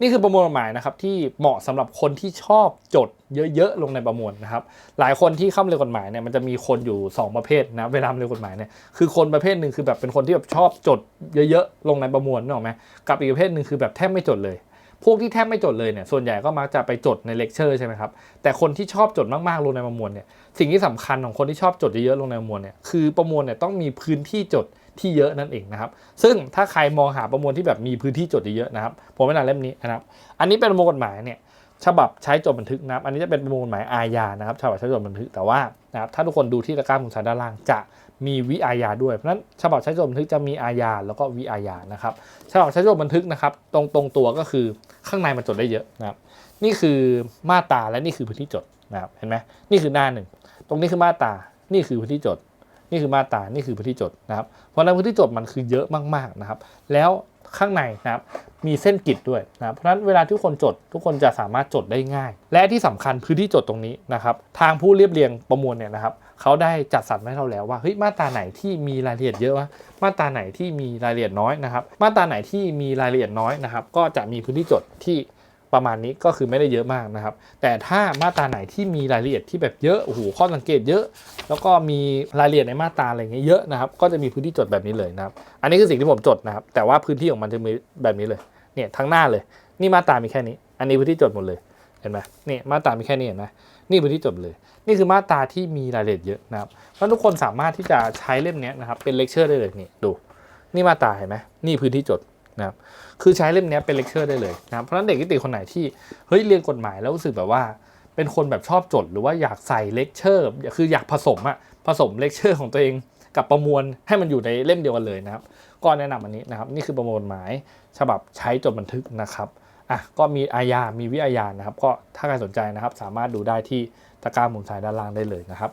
นี่คือประมวลกฎหมายนะครับที่เหมาะสำหรับคนที่ชอบจดเยอะๆลงในประมวลนะครับ หลายคนที่เข้ามาเรียนกฎหมายเนี่ยมันจะมีคนอยู่ 2 ประเภทนะเวลาเรียนกฎหมายเนี่ยคือคนประเภทหนึ่งคือแบบเป็นคนที่แบบชอบจดเยอะๆลงในประมวลนึกออกไหมกับอีกประเภทหนึ่งคือแบบแทบไม่จดเลย พวกที่แทบไม่จดเลยเนี่ยส่วนใหญ่ก็มักจะไปจดในเลคเชอร์ใช่ไหมครับแต่คนที่ชอบจดมากๆลงในประมวลเนี่ยสิ่งที่สำคัญของคนที่ชอบจดเยอะๆลงในประมวลเนี่ยคือประมวลเนี่ยต้องมีพื้นที่จด ที่เยอะนั่นเองนะครับ ซึ่งถ้าใครมองหาประมวลที่แบบมีพื้นที่จดเยอะนะครับ ผมไม่นานเล่มนี้นะครับ อันนี้เป็นประมวลกฎหมายเนี่ยฉบับใช้จดบันทึกนะครับ อันนี้จะเป็นประมวลกฎหมายอาญานะครับฉบับใช้จดบันทึกแต่ว่านะครับถ้าทุกคนดูที่ตะกร้ามุมซ้ายด้านล่างจะมีวิอาญาด้วยเพราะฉะนั้นฉบับใช้จดบันทึกจะมีอาญาแล้วก็วิอาญานะครับฉบับใช้จดบันทึกนะครับ ตรงตรงตัวก็คือข้างในมันจดได้เยอะนะครับนี่คือมาตราและนี่คือพื้นที่จดนะครับเห็นไหมนี่คือหน้าหนึ่งตรงนี้คือมาตรานี่คือพื้นที่จด นี่คือมาตรานี่คือพื้นที่จดนะครับเพราะฉะนั้นพื้นที่จดมันคือเยอะมากๆนะครับ แล้วข้างในนะครับมีเส้นกิดด้วยนะเพราะฉะนั้นเวลาทุกคนจด ทุกคนจะสามารถจดได้ง่าย และที่สำคัญพื้นที่จดตรงนี้นะครับ ทางผู้เรียบเรียงประมวลเนี่ยนะครับเขาได้จัดสรรให้เราแล้วว่าเฮ้ยมาตราไหนที่มีรายละเอียดเยอะวะมาตราไหนที่มีรายละเอียดน้อยนะครับ มาตราไหนที่มีรายละเอียดน้อยนะครับ ก็จะมีพื้นที่จดที่ ประมาณนี้ก็คือไม่ได้เยอะมากนะครับ แต่ถ้ามาตราไหนที่มีรายละเอียดที่แบบเยอะโอ้โหข้อสังเกตเยอะ แล้วก็มีรายละเอียดในมาตราอะไรเงี้ยเยอะนะครับ ก็จะมีพื้นที่จดแบบนี้เลยนะครับ อันนี้คือสิ่งที่ผมจดนะครับ แต่ว่าพื้นที่ของมันจะมีแบบนี้เลย เนี่ยทั้งหน้าเลย นี่มาตรามีแค่นี้ อันนี้พื้นที่จดหมดเลยเห็นไหมนี่มาตรามีแค่นี้เห็นไหมนี่พื้นที่จดเลย นี่คือมาตราที่มีรายละเอียดเยอะนะครับเพราะทุกคนสามารถที่จะใช้เล่มนี้นะครับเป็นเลคเชอร์ได้เลยนี่ดู นี่มาตราเห็นไหมนี่พื้นที่จด นะครับคือใช้เล่มนี้เป็นเลคเชอร์ได้เลยนะครับเพราะฉะนั้นเด็กนิติคนไหนที่เฮ้ยเรียนกฎหมายแล้วรู้สึกแบบว่า เป็นคนแบบชอบจด หรือว่าอยากใส่เลคเชอร์คืออยากผสมอะผสมเลคเชอร์ของตัวเองกับประมวลให้มันอยู่ในเล่มเดียวกันเลยนะครับ ก็แนะนำอันนี้นะครับ นี่คือประมวลหมายฉบับใช้จดบันทึกนะครับอะก็มีอาญา มีวิอาญานะครับ ก็ถ้าใครสนใจนะครับ สามารถดูได้ที่ตะกร้ามุมซ้ายด้านล่างได้เลยนะครับ